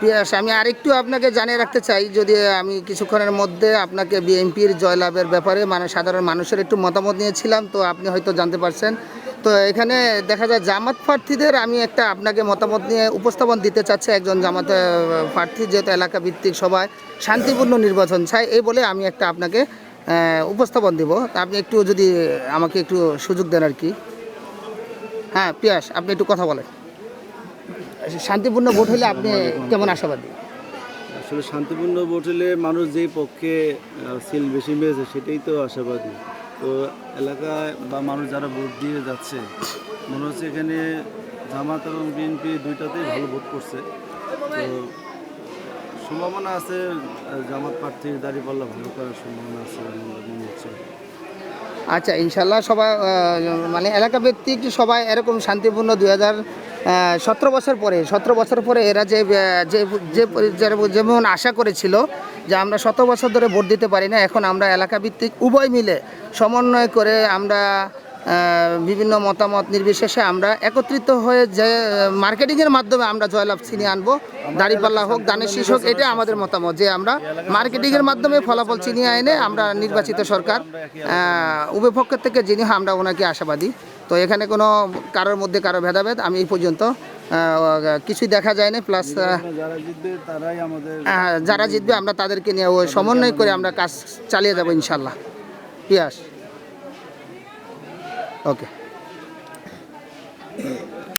পিয়াস আমি আরেকটু আপনাকে জানিয়ে রাখতে চাই, যদি আমি কিছুক্ষণের মধ্যে আপনাকে বিএনপির জয়লাভের ব্যাপারে মানে সাধারণ মানুষের একটু মতামত নিয়েছিলাম, তো আপনি হয়তো জানতে পারছেন। তো এখানে দেখা যায় জামাত প্রার্থীদের আমি একটা আপনাকে মতামত নিয়ে উপস্থাপন দিতে চাচ্ছি, একজন জামাত প্রার্থী যেহেতু এলাকা ভিত্তিক সবাই, শান্তিপূর্ণ নির্বাচন চাই, এই বলে আমি একটা আপনাকে উপস্থাপন দিব। আপনি একটু যদি আমাকে একটু সুযোগ দেন আর কি। হ্যাঁ পিয়াস, আপনি একটু কথা বলেন। শান্তিপূর্ণ ভোট হলে আপনি কেমন আশাবাদী? আসলে শান্তিপূর্ণ ভোট হলে মানুষ যেই পক্ষে সিল বেশি পেয়েছে সেটাই তো আশাবাদী। তো এলাকায় বা মানুষ যারা ভোট দিয়ে যাচ্ছে, মনে হচ্ছে এখানে জামাত এবং বিএনপি দুইটাতেই ভালো ভোট করছে। তো সম্ভাবনা আছে জামাত প্রার্থীর দাঁড়িপাল্লা ভালো করার সম্ভাবনা আছে মনে হচ্ছে। আচ্ছা ইনশাল্লাহ সবাই মানে এলাকা ভিত্তিক সবাই এরকম শান্তিপূর্ণ দুই হাজার সতেরো বছর পরে, সতেরো বছর পরে এরা যে যে যেমন আশা করেছিল যে আমরা শত বছর ধরে ভোট দিতে পারি না, এখন আমরা এলাকা ভিত্তিক উভয় মিলে সমন্বয় করে আমরা বিভিন্ন মতামত নির্বিশেষে আমরা একত্রিত হয়ে যে মার্কেটিংয়ের মাধ্যমে আমরা জয়লাভ ছিনিয়ে আনব। দাড়িপাল্লা হোক দানের শীষ হোক এটা আমাদের মতামত যে আমরা মার্কেটিংয়ের মাধ্যমে ফলাফল ছিনিয়ে এনে আমরা নির্বাচিত সরকার। পক্ষের থেকে যিনি আমরা ওনাকে আশাবাদী। তো এখানে কোনো কারোর মধ্যে কারও ভেদাভেদ, আমি এই পর্যন্ত কিছুই দেখা যায়নি। প্লাস যারা জিতবে আমরা তাদেরকে নিয়ে সমন্বয় করে আমরা কাজ চালিয়ে যাব ইনশাল্লাহ। পিয়াস। Okay.